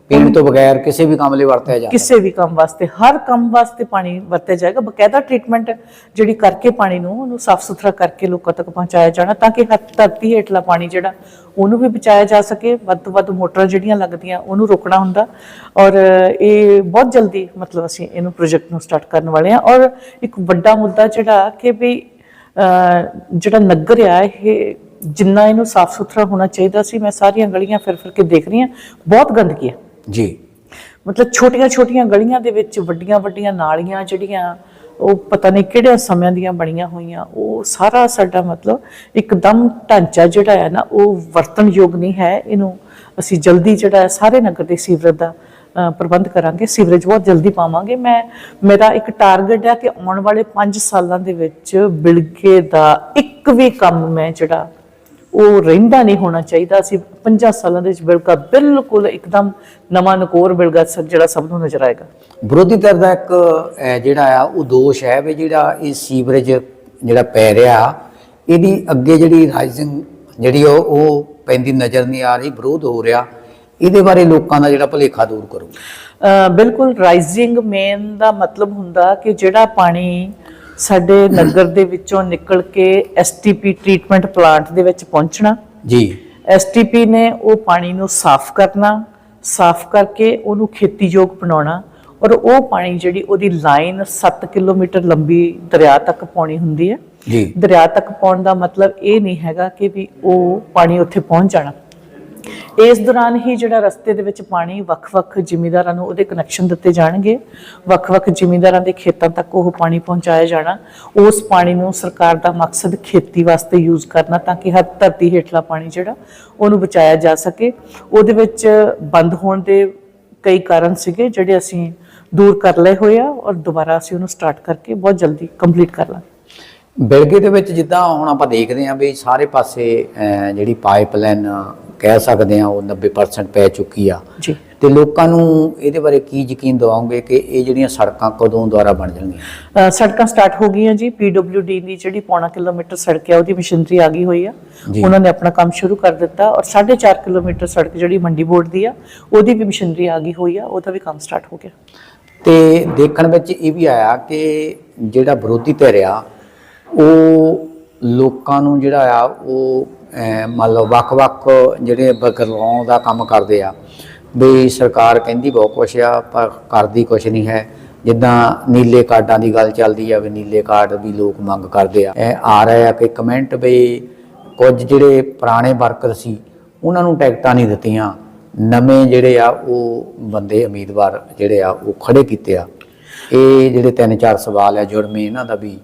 ਪੀਣ ਤੋਂ ਬਗੈਰ ਕਿਸੇ ਵੀ ਕੰਮ ਲਈ ਵਰਤਿਆ ਜਾ ਕਿਸੇ ਵੀ ਕੰਮ ਵਾਸਤੇ ਹਰ ਕੰਮ ਵਾਸਤੇ ਪਾਣੀ ਵਰਤਿਆ ਜਾਏਗਾ। ਬਕਾਇਦਾ ਟ੍ਰੀਟਮੈਂਟ ਜਿਹੜੀ ਕਰਕੇ ਪਾਣੀ ਨੂੰ ਉਹਨੂੰ ਸਾਫ਼ ਸੁਥਰਾ ਕਰਕੇ ਲੋਕਾਂ ਤੱਕ ਪਹੁੰਚਾਇਆ ਜਾਣਾ ਤਾਂ ਕਿ ਹੱਥ ਧਰਤੀ ਹੇਠਲਾ ਪਾਣੀ ਜਿਹੜਾ ਉਹਨੂੰ ਵੀ ਬਚਾਇਆ ਜਾ ਸਕੇ। ਵੱਧ ਤੋਂ ਵੱਧ ਮੋਟਰਾਂ ਜਿਹੜੀਆਂ ਲੱਗਦੀਆਂ ਉਹਨੂੰ ਰੋਕਣਾ ਹੁੰਦਾ। ਔਰ ਇਹ ਬਹੁਤ ਜਲਦੀ ਮਤਲਬ ਅਸੀਂ ਇਹਨੂੰ ਪ੍ਰੋਜੈਕਟ ਨੂੰ ਸਟਾਰਟ ਕਰਨ ਵਾਲੇ ਹਾਂ। ਔਰ ਇੱਕ ਵੱਡਾ ਮੁੱਦਾ ਜਿਹੜਾ ਕਿ ਵੀ ਜਿਹੜਾ ਨਗਰ ਆ ਇਹ ਜਿੰਨਾ ਇਹਨੂੰ ਸਾਫ਼ ਸੁਥਰਾ ਹੋਣਾ ਚਾਹੀਦਾ ਸੀ ਮੈਂ ਸਾਰੀਆਂ ਗਲੀਆਂ ਫਿਰ ਫਿਰ ਕੇ ਦੇਖ ਰਹੀ ਹਾਂ। ਬਹੁਤ ਗੰਦਗੀ ਹੈ ਜੀ। ਮਤਲਬ ਛੋਟੀਆਂ-ਛੋਟੀਆਂ ਗਲੀਆਂ ਦੇ ਵਿੱਚ ਵੱਡੀਆਂ-ਵੱਡੀਆਂ ਨਾਲੀਆਂ ਜਿਹੜੀਆਂ, ਉਹ ਪਤਾ ਨਹੀਂ ਕਿਹੜੇ ਸਮਿਆਂ ਦੀਆਂ ਬਣੀਆਂ ਹੋਈਆਂ, ਉਹ ਸਾਰਾ ਸਾਡਾ ਮਤਲਬ ਇੱਕਦਮ ਢਾਂਚਾ ਜਿਹੜਾ ਹੈ ਨਾ, ਉਹ ਵਰਤਨਯੋਗ ਨਹੀਂ ਹੈ। ਇਹਨੂੰ ਅਸੀਂ ਜਲਦੀ ਜਿਹੜਾ ਸਾਰੇ ਨਗਰ ਦੇ ਸੀਵਰੇਜ ਦਾ ਪ੍ਰਬੰਧ ਕਰਾਂਗੇ, ਸੀਵਰੇਜ ਬਹੁਤ ਜਲਦੀ ਪਾਵਾਂਗੇ। ਮੈਂ, ਮੇਰਾ ਇੱਕ ਟਾਰਗੇਟ ਹੈ ਕਿ ਆਉਣ ਵਾਲੇ 5 ਸਾਲਾਂ ਦੇ ਵਿੱਚ ਬਿਲਗੇ ਦਾ ਇੱਕ ਵੀ ਕੰਮ ਮੈਂ ਜਿਹੜਾ ਉਹ ਰਹਿੰਦਾ ਨਹੀਂ ਹੋਣਾ ਚਾਹੀਦਾ। ਅਸੀਂ 5 ਸਾਲਾਂ ਦੇ ਵਿੱਚ ਬਿਲਕੁਲ ਬਿਲਕੁਲ ਇੱਕਦਮ ਨਵਾਂ ਨਕੋਰ ਬਿਲਗਾ ਜਿਹੜਾ ਸਭ ਨੂੰ ਨਜ਼ਰ ਆਏਗਾ। ਵਿਰੋਧੀ ਧਿਰ ਦਾ ਇੱਕ ਜਿਹੜਾ ਆ ਉਹ ਦੋਸ਼ ਹੈ ਵੀ ਜਿਹੜਾ ਇਹ ਸੀਵਰੇਜ ਜਿਹੜਾ ਪੈ ਰਿਹਾ ਇਹਦੀ ਅੱਗੇ ਜਿਹੜੀ ਰਾਈਜ਼ਿੰਗ ਜਿਹੜੀ ਉਹ ਉਹ ਪੈਂਦੀ ਨਜ਼ਰ ਨਹੀਂ ਆ ਰਹੀ ਵਿਰੋਧ ਹੋ ਰਿਹਾ। ਇਹਦੇ ਬਾਰੇ ਲੋਕਾਂ ਦਾ ਜਿਹੜਾ ਭੁਲੇਖਾ ਦੂਰ ਕਰੋ। ਬਿਲਕੁਲ ਰਾਈਜ਼ਿੰਗ ਮੇਨ ਦਾ ਮਤਲਬ ਹੁੰਦਾ ਕਿ ਜਿਹੜਾ ਪਾਣੀ ਸਾਡੇ ਨਗਰ ਦੇ ਵਿੱਚੋਂ ਨਿਕਲ ਕੇ ਐਸਟੀਪੀ ਟ੍ਰੀਟਮੈਂਟ ਪਲਾਂਟ ਦੇ ਵਿੱਚ ਪਹੁੰਚਣਾ। ਜੀ। ਐਸਟੀਪੀ ਨੇ ਉਹ ਪਾਣੀ ਨੂੰ ਸਾਫ਼ ਕਰਨਾ ਸਾਫ਼ ਕਰਕੇ ਉਹਨੂੰ ਖੇਤੀਯੋਗ ਬਣਾਉਣਾ ਔਰ ਉਹ ਪਾਣੀ ਜਿਹੜੀ ਉਹਦੀ ਲਾਈਨ 7 ਕਿਲੋਮੀਟਰ ਲੰਬੀ ਦਰਿਆ ਤੱਕ ਪਾਉਣੀ ਹੁੰਦੀ ਹੈ। ਜੀ। ਦਰਿਆ ਤੱਕ ਪਾਉਣ ਦਾ ਮਤਲਬ ਇਹ ਨਹੀਂ ਹੈਗਾ ਕਿ ਵੀ ਉਹ ਪਾਣੀ ਉੱਥੇ ਪਹੁੰਚ ਜਾਣਾ। ਇਸ ਦੌਰਾਨ ਹੀ ਜਿਹੜਾ ਰਸਤੇ ਦੇ ਵਿੱਚ ਪਾਣੀ ਵੱਖ-ਵੱਖ ਜ਼ਿਮੀਂਦਾਰਾਂ ਨੂੰ ਉਹਦੇ ਕਨੈਕਸ਼ਨ ਦਿੱਤੇ ਜਾਣਗੇ। ਵੱਖ-ਵੱਖ ਜ਼ਿਮੀਂਦਾਰਾਂ ਦੇ ਖੇਤਾਂ ਤੱਕ ਉਹ ਪਾਣੀ ਪਹੁੰਚਾਇਆ ਜਾਣਾ। ਉਸ ਪਾਣੀ ਨੂੰ ਸਰਕਾਰ ਦਾ ਮਕਸਦ ਖੇਤੀ ਵਾਸਤੇ ਯੂਜ਼ ਕਰਨਾ ਤਾਂ ਕਿ ਹਰ ਧਰਤੀ ਹੇਠਲਾ ਪਾਣੀ ਜਿਹੜਾ ਉਹਨੂੰ ਬਚਾਇਆ ਜਾ ਸਕੇ। ਉਹਦੇ ਵਿੱਚ ਬੰਦ ਹੋਣ ਦੇ ਕਈ ਕਾਰਨ ਸੀਗੇ ਜਿਹੜੇ ਅਸੀਂ ਦੂਰ ਕਰ ਲਏ ਹੋਏ ਆ ਔਰ ਦੁਬਾਰਾ ਅਸੀਂ ਉਹਨੂੰ ਸਟਾਰਟ ਕਰਕੇ ਬਹੁਤ ਜਲਦੀ ਕੰਪਲੀਟ ਕਰ ਲਾਂਗੇ। ਬਿਲਗੇ ਦੇ ਵਿੱਚ ਜਿੱਦਾਂ ਹੁਣ ਆਪਾਂ ਦੇਖਦੇ ਹਾਂ ਵੀ ਸਾਰੇ ਪਾਸੇ ਅਹ, ਜਿਹੜੀ ਪਾਈਪਲਾਈਨ ਕਹਿ ਸਕਦੇ ਆ ਉਹ 90% ਪੈ ਚੁੱਕੀ ਆ। ਜੀ। ਤੇ ਲੋਕਾਂ ਨੂੰ ਇਹਦੇ ਬਾਰੇ ਕੀ ਯਕੀਨ ਦਿਵਾਓਗੇ ਕਿ ਇਹ ਜਿਹੜੀਆਂ ਸੜਕਾਂ ਕਦੋਂ ਦੁਆਰਾ ਬਣ ਜਾਣਗੀਆਂ? ਸੜਕਾਂ ਸਟਾਰਟ ਹੋ ਗਈਆਂ ਜੀ। ਪੀਡਬਲਯੂਡੀ ਦੀ ਜਿਹੜੀ ਪੌਣਾ ਕਿਲੋਮੀਟਰ ਸੜਕ ਹੈ ਉਹਦੀ ਮਸ਼ੀਨਰੀ ਆ ਗਈ ਹੋਈ ਆ। ਉਹਨਾਂ ਨੇ ਆਪਣਾ ਕੰਮ ਸ਼ੁਰੂ ਕਰ ਦਿੱਤਾ ਔਰ 4.5 ਕਿਲੋਮੀਟਰ ਸੜਕ ਜਿਹੜੀ ਮੰਡੀ ਬੋਰਡ ਦੀ ਆ ਉਹਦੀ ਵੀ ਮਸ਼ੀਨਰੀ ਆ ਗਈ ਹੋਈ ਆ ਉਹਦਾ ਵੀ ਕੰਮ ਸਟਾਰਟ ਹੋ ਗਿਆ। ਤੇ ਦੇਖਣ ਵਿੱਚ ਇਹ ਵੀ ਆਇਆ ਕਿ ਜਿਹੜਾ ਵਿਰੋਧੀ ਧਿਰ ਆ ਉਹ ਲੋਕਾਂ ਨੂੰ ਜਿਹੜਾ ਆ ਉਹ ਮੰਨ ਲਓ ਵੱਖ-ਵੱਖ ਜਿਹੜੇ ਬਦਲਾਉਣ ਦਾ ਕੰਮ ਕਰਦੇ ਆ ਵੀ ਸਰਕਾਰ ਕਹਿੰਦੀ ਬਹੁਤ ਕੁਛ ਆ ਪਰ ਕਰਦੀ ਕੁਛ ਨਹੀਂ ਹੈ। ਜਿੱਦਾਂ ਨੀਲੇ ਕਾਰਡਾਂ ਦੀ ਗੱਲ ਚੱਲਦੀ ਆ ਵੀ ਨੀਲੇ ਕਾਰਡ ਵੀ ਲੋਕ ਮੰਗ ਕਰਦੇ ਆ। ਇਹ ਆ ਰਿਹਾ ਆ ਕਿ ਕਮੈਂਟ ਵੀ ਕੁਝ ਜਿਹੜੇ ਪੁਰਾਣੇ ਵਰਕਰ ਸੀ ਉਹਨਾਂ ਨੂੰ ਟਿਕਟਾਂ ਨਹੀਂ ਦਿੱਤੀਆਂ। ਨਵੇਂ ਜਿਹੜੇ ਆ ਉਹ ਬੰਦੇ ਉਮੀਦਵਾਰ ਜਿਹੜੇ ਆ ਉਹ ਖੜੇ ਕੀਤੇ ਆ। ਇਹ ਜਿਹੜੇ ਤਿੰਨ ਚਾਰ ਸਵਾਲ ਆ ਜੁੜਵੇਂ ਇਹਨਾਂ ਦਾ ਵੀ।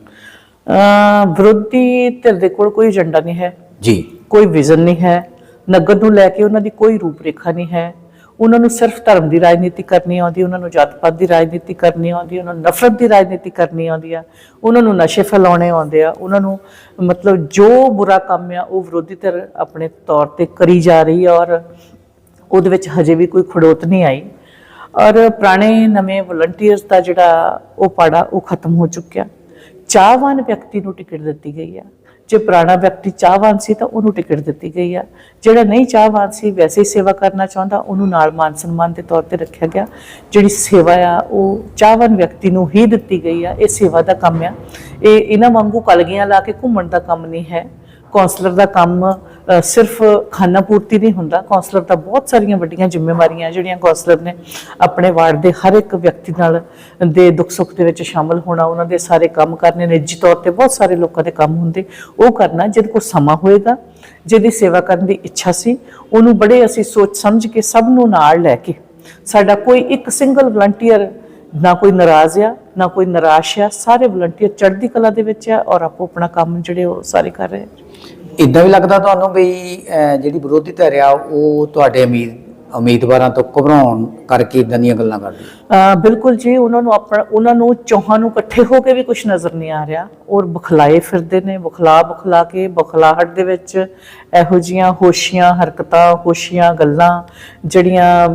ਅ, ਵਿਰੋਧੀ ਧਿਰ ਦੇ ਕੋਲ ਕੋਈ ਏਜੰਡਾ ਨਹੀਂ ਹੈ। ਜੀ। ਕੋਈ ਵਿਜ਼ਨ ਨਹੀਂ ਹੈ, ਨਗਰ ਨੂੰ ਲੈ ਕੇ ਉਹਨਾਂ ਦੀ ਕੋਈ ਰੂਪਰੇਖਾ ਨਹੀਂ ਹੈ। ਉਹਨਾਂ ਨੂੰ ਸਿਰਫ ਧਰਮ ਦੀ ਰਾਜਨੀਤੀ ਕਰਨੀ ਆਉਂਦੀ, ਉਹਨਾਂ ਨੂੰ ਜਾਤ ਪਾਤ ਦੀ ਰਾਜਨੀਤੀ ਕਰਨੀ ਆਉਂਦੀ, ਉਹਨਾਂ ਨੂੰ ਨਫ਼ਰਤ ਦੀ ਰਾਜਨੀਤੀ ਕਰਨੀ ਆਉਂਦੀ ਆ। ਉਹਨਾਂ ਨੂੰ ਨਸ਼ੇ ਫੈਲਾਉਣੇ ਆਉਂਦੇ ਆ। ਉਹਨਾਂ ਨੂੰ ਮਤਲਬ ਜੋ ਬੁਰਾ ਕੰਮ ਆ, ਉਹ ਵਿਰੋਧੀ ਧਿਰ ਆਪਣੇ ਤੌਰ ਤੇ ਕਰੀ ਜਾ ਰਹੀ ਆ ਔਰ ਉਹਦੇ ਵਿੱਚ ਹਜੇ ਵੀ ਕੋਈ ਖੜੋਤ ਨਹੀਂ ਆਈ। ਔਰ ਪੁਰਾਣੇ ਨਵੇਂ ਵਲੰਟੀਅਰਸ ਦਾ ਜਿਹੜਾ ਉਹ ਪਾੜਾ ਉਹ ਖਤਮ ਹੋ ਚੁੱਕਿਆ। ਚਾਹਵਾਨ ਵਿਅਕਤੀ ਨੂੰ ਟਿਕਟ ਦਿੱਤੀ ਗਈ ਆ। ਜੇ ਪੁਰਾਣਾ ਵਿਅਕਤੀ ਚਾਹਵਾਨ ਸੀ ਤਾਂ ਉਹਨੂੰ ਟਿਕਟ ਦਿੱਤੀ ਗਈ ਆ। ਜਿਹੜਾ ਨਹੀਂ ਚਾਹਵਾਨ ਸੀ, ਵੈਸੇ ਹੀ ਸੇਵਾ ਕਰਨਾ ਚਾਹੁੰਦਾ, ਉਹਨੂੰ ਨਾਲ ਮਾਨ ਸਨਮਾਨ ਦੇ ਤੌਰ ਤੇ ਰੱਖਿਆ ਗਿਆ। ਜਿਹੜੀ ਸੇਵਾ ਆ, ਉਹ ਚਾਹਵਾਨ ਵਿਅਕਤੀ ਨੂੰ ਹੀ ਦਿੱਤੀ ਗਈ ਆ। ਇਹ ਸੇਵਾ ਦਾ ਕੰਮ ਆ। ਇਹ ਇਹਨਾਂ ਵਾਂਗੂ ਕਲਗੀਆਂ ਲਾ ਕੇ ਘੁੰਮਣ ਦਾ ਕੰਮ ਨਹੀਂ ਹੈ। ਕਾਉਂਸਲਰ ਦਾ ਕੰਮ ਸਿਰਫ ਖਾਨਾ ਪੂਰਤੀ ਨਹੀਂ ਹੁੰਦਾ। ਕਾਉਂਸਲਰ ਦਾ ਬਹੁਤ ਸਾਰੀਆਂ ਵੱਡੀਆਂ ਜ਼ਿੰਮੇਵਾਰੀਆਂ ਜਿਹੜੀਆਂ ਕਾਉਂਸਲਰ ਨੇ ਆਪਣੇ ਵਾਰਡ ਦੇ ਹਰ ਇੱਕ ਵਿਅਕਤੀ ਨਾਲ ਦੇ ਦੁੱਖ ਸੁੱਖ ਦੇ ਵਿੱਚ ਸ਼ਾਮਲ ਹੋਣਾ, ਉਹਨਾਂ ਦੇ ਸਾਰੇ ਕੰਮ ਕਰਨੇ ਨਿੱਜੀ ਤੌਰ ਤੇ ਬਹੁਤ ਸਾਰੇ ਲੋਕਾਂ ਦੇ ਕੰਮ ਹੁੰਦੇ। ਉਹ ਕਰਨਾ, ਜਿਹਦੇ ਕੋਲ ਸਮਾਂ ਹੋਏਗਾ, ਜਿਹਦੀ ਸੇਵਾ ਕਰਨ ਦੀ ਇੱਛਾ ਸੀ, ਉਹਨੂੰ ਬੜੇ ਅਸੀਂ ਸੋਚ ਸਮਝ ਕੇ ਸਭ ਨੂੰ ਨਾਲ ਲੈ ਕੇ ਸਾਡਾ ਕੋਈ ਇੱਕ ਸਿੰਗਲ ਵਲੰਟੀਅਰ ਨਾ ਕੋਈ ਨਾਰਾਜ਼ ਆ ਨਾ ਕੋਈ ਨਿਰਾਸ਼ ਆ ਸਾਰੇ ਵਲੰਟੀਅਰ ਚੜ੍ਹਦੀ ਕਲਾ ਦੇ ਵਿੱਚ ਆ ਔਰ ਆਪੋ ਆਪਣਾ ਕੰਮ ਜਿਹੜੇ ਉਹ ਸਾਰੇ ਕਰ ਰਹੇ ਇਦਾਂ ਵੀ ਲੱਗਦਾ ਤੁਹਾਨੂੰ ਵੀ ਜਿਹੜੀ ਵਿਰੋਧੀ ਧਿਰ ਆ ਉਹ ਤੁਹਾਡੇ ਉਮੀਦ ਉਮੀਦਵਾਰਾਂ ਤੋਂ ਘਬਰਾਉਣ ਕਰਕੇ ਇਦਾਂ ਦੀਆਂ ਗੱਲਾਂ ਕਰਦੀ ਬਿਲਕੁਲ ਜੀ ਉਹਨਾਂ ਨੂੰ ਆਪਣਾ ਉਹਨਾਂ ਨੂੰ ਚੌਹਾਂ ਨੂੰ ਇਕੱਠੇ ਹੋ ਕੇ ਵੀ ਕੁਝ ਨਜ਼ਰ ਨਹੀਂ ਆ ਰਿਹਾ ਔਰ ਬਖਲਾਏ ਫਿਰਦੇ ਨੇ ਬਖਲਾ ਬਖਲਾ ਕੇ ਬਖਲਾਹਟ ਦੇ ਵਿੱਚ ਇਹੋ ਜੀਆਂ ਹੋਸ਼ੀਆਂ ਹਰਕਤਾਂ ਹੋਸ਼ੀਆਂ ਗੱਲਾਂ ਜਿਹੜੀਆਂ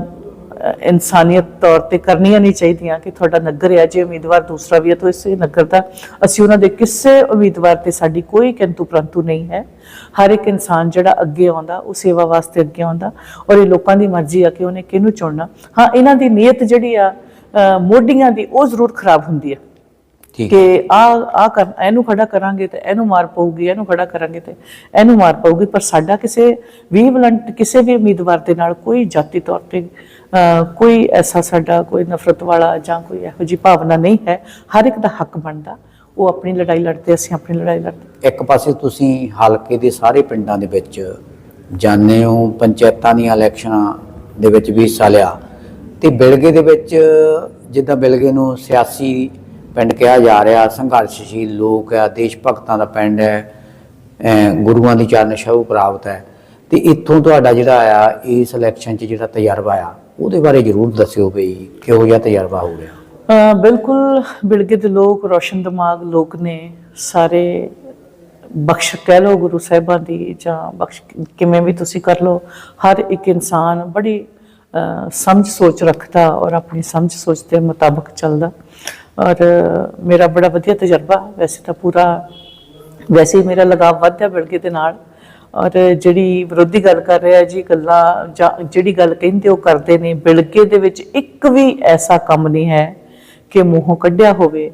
ਇਨਸਾਨੀਅਤ ਤੌਰ ਤੇ ਕਰਨੀਆਂ ਨਹੀਂ ਚਾਹੀਦੀਆਂ ਕਿ ਤੁਹਾਡਾ ਨਗਰ ਹੈ ਜੇ ਉਮੀਦਵਾਰ ਦੂਸਰਾ ਵੀ ਹੈ ਤਾਂ ਇਸੇ ਨਗਰ ਦਾ। ਅਸੀਂ ਉਹਨਾਂ ਦੇ ਕਿਸੇ ਉਮੀਦਵਾਰ ਤੇ ਸਾਡੀ ਕੋਈ ਕਿੰਤੂ ਪ੍ਰੰਤੂ ਨਹੀਂ ਹੈ। ਹਰ ਇੱਕ ਇਨਸਾਨ ਜਿਹੜਾ ਅੱਗੇ ਆਉਂਦਾ ਉਹ ਸੇਵਾ ਵਾਸਤੇ ਅੱਗੇ ਆਉਂਦਾ ਔਰ ਇਹ ਲੋਕਾਂ ਦੀ ਮਰਜ਼ੀ ਆ ਕਿ ਉਹਨੇ ਕਿਹਨੂੰ ਚੁਣਨਾ। ਹਾਂ ਇਹਨਾਂ ਦੀ ਨੀਅਤ ਜਿਹੜੀ ਆ ਮੋਢੀਆਂ ਦੀ ਉਹ ਜ਼ਰੂਰ ਖਰਾਬ ਹੁੰਦੀ ਹੈ ਕਿ ਆ ਆ ਕਰ ਇਹਨੂੰ ਖੜਾ ਕਰਾਂਗੇ ਤੇ ਇਹਨੂੰ ਮਾਰ ਪਊਗੀ ਇਹਨੂੰ ਖੜਾ ਕਰਾਂਗੇ ਤੇ ਇਹਨੂੰ ਮਾਰ ਪਊਗੀ। ਪਰ ਸਾਡਾ ਕਿਸੇ ਵੀ ਵਲੰਟ ਕਿਸੇ ਵੀ ਉਮੀਦਵਾਰ ਦੇ ਨਾਲ ਕੋਈ ਜਾਤੀ ਤੌਰ ਤੇ ਕੋਈ ਐਸਾ ਸਾਡਾ ਕੋਈ ਨਫ਼ਰਤ ਵਾਲਾ ਜਾਂ ਕੋਈ ਇਹੋ ਜਿਹੀ ਭਾਵਨਾ ਨਹੀਂ ਹੈ। ਹਰ ਇੱਕ ਦਾ ਹੱਕ ਬਣਦਾ। ਉਹ ਆਪਣੀ ਲੜਾਈ ਲੜਦੇ, ਅਸੀਂ ਆਪਣੀ ਲੜਾਈ ਲੜਦੇ। ਇੱਕ ਪਾਸੇ ਤੁਸੀਂ ਹਲਕੇ ਦੇ ਸਾਰੇ ਪਿੰਡਾਂ ਦੇ ਵਿੱਚ ਜਾਂਦੇ ਹੋ, ਪੰਚਾਇਤਾਂ ਦੀਆਂ ਇਲੈਕਸ਼ਨਾਂ ਦੇ ਵਿੱਚ ਵੀ ਹਿੱਸਾ ਲਿਆ ਤੇ ਬਿਲਗੇ ਦੇ ਵਿੱਚ ਜਿੱਦਾਂ ਬਿਲਗੇ ਨੂੰ ਸਿਆਸੀ ਪਿੰਡ ਕਿਹਾ ਜਾ ਰਿਹਾ, ਸੰਘਰਸ਼ਸ਼ੀਲ ਲੋਕ ਆ, ਦੇਸ਼ ਭਗਤਾਂ ਦਾ ਪਿੰਡ ਹੈ ਗੁਰੂਆਂ ਦੀ ਚਰਨ ਛਾਉ ਪ੍ਰਾਪਤ ਹੈ। ਤੇ ਇੱਥੋਂ ਤੁਹਾਡਾ ਜਿਹੜਾ ਆ ਇਸ ਇਲੈਕਸ਼ਨ 'ਚ ਜਿਹੜਾ ਤਜਰਬਾ ਆ ਉਹਦੇ ਬਾਰੇ ਜ਼ਰੂਰ ਦੱਸਿਓ ਵੀ ਕਿਹੋ ਜਿਹਾ ਤਜਰਬਾ ਹੋ ਰਿਹਾ। ਬਿਲਕੁਲ ਬਿਲਗੇ ਦੇ ਲੋਕ, ਰੋਸ਼ਨ ਦਿਮਾਗ ਲੋਕ ਨੇ, ਸਾਰੇ ਬਖਸ਼ ਕਹਿ ਲਓ ਗੁਰੂ ਸਾਹਿਬਾਂ ਦੀ ਜਾਂ ਬਖਸ਼ ਕਿਵੇਂ ਵੀ ਤੁਸੀਂ ਕਰ ਲਓ, ਹਰ ਇੱਕ ਇਨਸਾਨ ਬੜੀ ਸਮਝ ਸੋਚ ਰੱਖਦਾ ਔਰ ਆਪਣੀ ਸਮਝ ਸੋਚ ਦੇ ਮੁਤਾਬਕ ਚੱਲਦਾ। ਔਰ ਮੇਰਾ ਬੜਾ ਵਧੀਆ ਤਜਰਬਾ, ਵੈਸੇ ਤਾਂ ਪੂਰਾ, ਵੈਸੇ ਹੀ ਮੇਰਾ ਲਗਾਵ ਵੱਧ ਬਿਲਗੇ ਦੇ ਨਾਲ। ਔਰ ਜਿਹੜੀ ਵਿਰੋਧੀ ਗੱਲ ਕਰ ਰਿਹਾ ਜੀ, ਗੱਲਾਂ ਜਾਂ ਜਿਹੜੀ ਗੱਲ ਕਹਿੰਦੇ ਉਹ ਕਰਦੇ ਨੇ, ਬਿਲਕੇ ਦੇ ਵਿੱਚ ਇੱਕ ਵੀ ਐਸਾ ਕੰਮ ਨਹੀਂ ਹੈ ਕਿ ਮੂੰਹੋਂ ਕੱਢਿਆ ਹੋਵੇ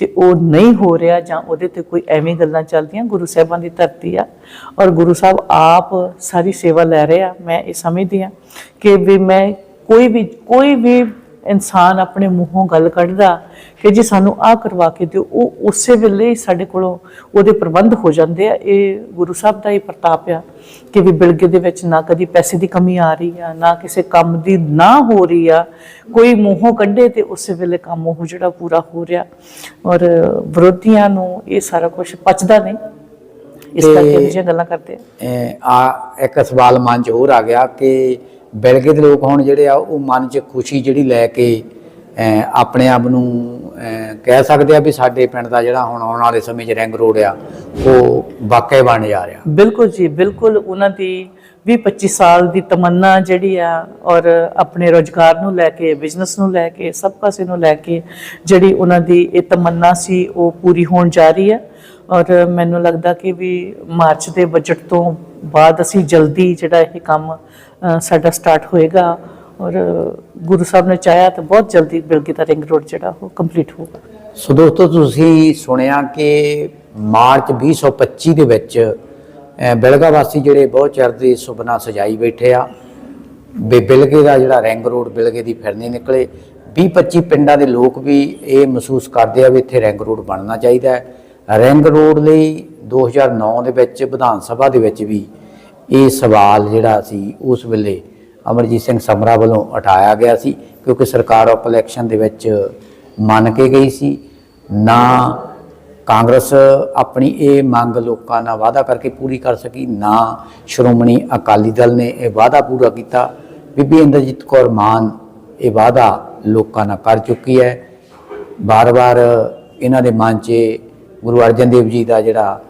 ਤੇ ਉਹ ਨਹੀਂ ਹੋ ਰਿਹਾ ਜਾਂ ਉਹਦੇ ਤੇ ਕੋਈ ਐਵੇਂ ਗੱਲਾਂ ਚੱਲਦੀਆਂ, ਗੁਰੂ ਸਾਹਿਬਾਂ ਦੀ ਧਰਤੀ ਆ। ਔਰ ਗੁਰੂ ਸਾਹਿਬ ਆਪ ਸਾਰੀ ਸੇਵਾ ਲੈ ਰਹੇ ਆ, ਮੈਂ ਇਹ ਸਮਝਦੀ ਆ ਕਿ ਵੀ ਮੈਂ ਕੋਈ ਵੀ ਕੋਈ ਵੀ ਇਨਸਾਨ ਆਪਣੇ ਮੂੰਹੋਂ ਗੱਲ ਕੱਢਦਾ ਕਿ ਜੀ ਸਾਨੂੰ ਆਹ ਕਰਵਾ ਕੇ ਦਿਓ ਉਹ ਉਸੇ ਵੇਲੇ ਹੀ ਸਾਡੇ ਕੋਲੋਂ ਉਹਦੇ ਪ੍ਰਬੰਧ ਹੋ ਜਾਂਦੇ ਆ। ਇਹ ਗੁਰੂ ਸਾਹਿਬ ਦਾ ਹੀ ਪ੍ਰਤਾਪ ਆ ਕਿ ਵੀ ਬਿਲਗੇ ਦੇ ਵਿੱਚ ਨਾ ਕਦੀ ਪੈਸੇ ਦੀ ਕਮੀ ਆ ਰਹੀ ਆ ਨਾ ਕਿਸੇ ਕੰਮ ਦੀ ਨਾ ਹੋ ਰਹੀ ਆ। ਕੋਈ ਮੂੰਹੋਂ ਕੱਢੇ ਤੇ ਉਸੇ ਵੇਲੇ ਕੰਮ ਉਹ ਜਿਹੜਾ ਪੂਰਾ ਹੋ ਰਿਹਾ। ਔਰ ਵਿਰੋਧੀਆਂ ਨੂੰ ਇਹ ਸਾਰਾ ਕੁਝ ਪਚਦਾ ਨਹੀਂ। ਇਸ ਕਰਕੇ ਜਿਹੀਆਂ ਗੱਲਾਂ ਕਰਦੇ ਆ। ਆ ਇੱਕ ਸਵਾਲ ਮਨ 'ਚ ਹੋਰ ਆ ਗਿਆ ਕਿ ਬੈਲਗੇ ਦੇ ਲੋਕ ਹੁਣ ਜਿਹੜੇ ਆ, ਉਹ ਮਨ 'ਚ ਖੁਸ਼ੀ ਜਿਹੜੀ ਲੈ ਕੇ ਆਪਣੇ ਆਪ ਨੂੰ ਕਹਿ ਸਕਦੇ ਆ ਵੀ ਸਾਡੇ ਪਿੰਡ ਦਾ ਜਿਹੜਾ ਹੁਣ ਆਉਣ ਵਾਲੇ ਸਮੇਂ 'ਚ ਰੈਂਗ ਰੋਡ ਆ, ਉਹ ਵਾਕਿਆ ਬਣ ਜਾ ਰਿਹਾ। ਬਿਲਕੁਲ ਜੀ, ਬਿਲਕੁਲ ਉਹਨਾਂ ਦੀ 20 25 ਸਾਲ ਦੀ ਤਮੰਨਾ ਜਿਹੜੀ ਆ, ਔਰ ਆਪਣੇ ਰੋਜ਼ਗਾਰ ਨੂੰ ਲੈ ਕੇ, ਬਿਜ਼ਨਸ ਨੂੰ ਲੈ ਕੇ, ਸਭ ਪਾਸੇ ਨੂੰ ਲੈ ਕੇ ਜਿਹੜੀ ਉਹਨਾਂ ਦੀ ਇਹ ਤਮੰਨਾ ਸੀ, ਉਹ ਪੂਰੀ ਹੋਣ ਜਾ ਰਹੀ ਹੈ ਔਰ ਮੈਨੂੰ ਲੱਗਦਾ ਕਿ ਵੀ ਮਾਰਚ ਦੇ ਬਜਟ ਤੋਂ ਬਾਅਦ ਅਸੀਂ ਜਲਦੀ ਜਿਹੜਾ ਇਹ ਕੰਮ ਸਾਡਾ ਸਟਾਰਟ ਹੋਏਗਾ। ਔਰ ਗੁਰੂ ਸਾਹਿਬ ਨੇ ਚਾਹਿਆ ਤਾਂ ਬਹੁਤ ਜਲਦੀ ਬਿਲਗੀ ਦਾ ਰਿੰਗ ਰੋਡ ਜਿਹੜਾ ਉਹ ਕੰਪਲੀਟ ਹੋਊਗਾ ਸੋ ਦੋਸਤੋ, ਤੁਸੀਂ ਸੁਣਿਆ ਕਿ ਮਾਰਚ 2025 ਦੇ ਵਿੱਚ ਬਿਲਗਾ ਵਾਸੀ ਜਿਹੜੇ ਬਹੁਤ ਚਿਰ ਦੇ ਸੁਪਨਾ ਸਜਾਈ ਬੈਠੇ ਆ। ਵੀ ਬਿਲਗੇ ਦਾ ਜਿਹੜਾ ਰਿੰਗ ਰੋਡ, ਬਿਲਗੇ ਦੀ ਫਿਰਨੀ ਨਿਕਲੇ। 20 25 ਪਿੰਡਾਂ ਦੇ ਲੋਕ ਵੀ ਇਹ ਮਹਿਸੂਸ ਕਰਦੇ ਆ ਵੀ ਇੱਥੇ ਰਿੰਗ ਰੋਡ ਬਣਨਾ ਚਾਹੀਦਾ ਹੈ। ਰਿੰਗ ਰੋਡ ਲਈ 2009 ਦੇ ਵਿੱਚ, ਵਿਧਾਨ ਸਭਾ ਦੇ ਵਿੱਚ ਵੀ ਇਹ ਸਵਾਲ ਜਿਹੜਾ ਸੀ, ਉਸ ਵੇਲੇ ਅਮਰਜੀਤ ਸਿੰਘ ਸਮਰਾ ਵੱਲੋਂ ਉਠਾਇਆ ਗਿਆ ਸੀ, ਕਿਉਂਕਿ ਸਰਕਾਰ ਆਪ ਇਲੈਕਸ਼ਨ ਦੇ ਵਿੱਚ ਮੰਨ ਕੇ ਗਈ ਸੀ। ਨਾ ਕਾਂਗਰਸ ਆਪਣੀ ਇਹ ਮੰਗ ਲੋਕਾਂ ਨਾਲ ਵਾਅਦਾ ਕਰਕੇ ਪੂਰੀ ਕਰ ਸਕੀ, ਨਾ ਸ਼੍ਰੋਮਣੀ ਅਕਾਲੀ ਦਲ ਨੇ ਇਹ ਵਾਅਦਾ ਪੂਰਾ ਕੀਤਾ। ਬੀਬੀ ਇੰਦਰਜੀਤ ਕੌਰ ਮਾਨ ਇਹ ਵਾਅਦਾ ਲੋਕਾਂ ਨਾਲ ਕਰ ਚੁੱਕੀ ਹੈ। ਬਾਰ-ਬਾਰ ਇਹਨਾਂ ਦੇ ਮਨ 'ਚ ਗੁਰੂ ਅਰਜਨ ਦੇਵ ਜੀ ਦਾ ਜਿਹੜਾ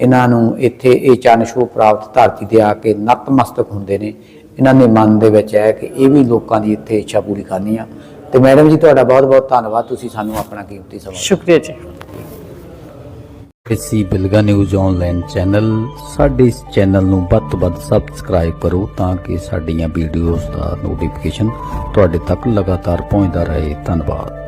ਇਹਨਾਂ ਨੂੰ ਇੱਥੇ ਇਹ ਚੰਨ ਛੋਹ ਪ੍ਰਾਪਤ ਧਰਤੀ ਤੇ ਆ ਕੇ ਨਤਮਸਤਕ ਹੁੰਦੇ ਨੇ। ਇਹਨਾਂ ਦੇ ਮਨ ਦੇ ਵਿੱਚ ਹੈ ਕਿ ਇਹ ਵੀ ਲੋਕਾਂ ਦੀ ਇੱਥੇ ਇੱਛਾ ਪੂਰੀ ਕਰਨੀ ਆ। ਤੇ ਮੈਡਮ ਜੀ ਤੁਹਾਡਾ ਬਹੁਤ-ਬਹੁਤ ਧੰਨਵਾਦ। ਤੁਸੀਂ ਸਾਨੂੰ ਆਪਣਾ ਕੀਮਤੀ ਸਮਾਂ ਸ਼ੁਕਰੀਆ ਜੀ। ਕ੍ਰਿਸੀ ਬਿਲਗਾ ਨਿਊਜ਼ ਆਨਲਾਈਨ ਚੈਨਲ। ਸਾਡੇ ਇਸ ਚੈਨਲ ਨੂੰ ਵੱਧ ਤੋਂ ਵੱਧ ਸਬਸਕ੍ਰਾਈਬ ਕਰੋ ਤਾਂ ਕਿ ਸਾਡੀਆਂ ਵੀਡੀਓਜ਼ ਦਾ ਨੋਟੀਫਿਕੇਸ਼ਨ ਤੁਹਾਡੇ ਤੱਕ ਲਗਾਤਾਰ ਪਹੁੰਚਦਾ ਰਹੇ। ਧੰਨਵਾਦ।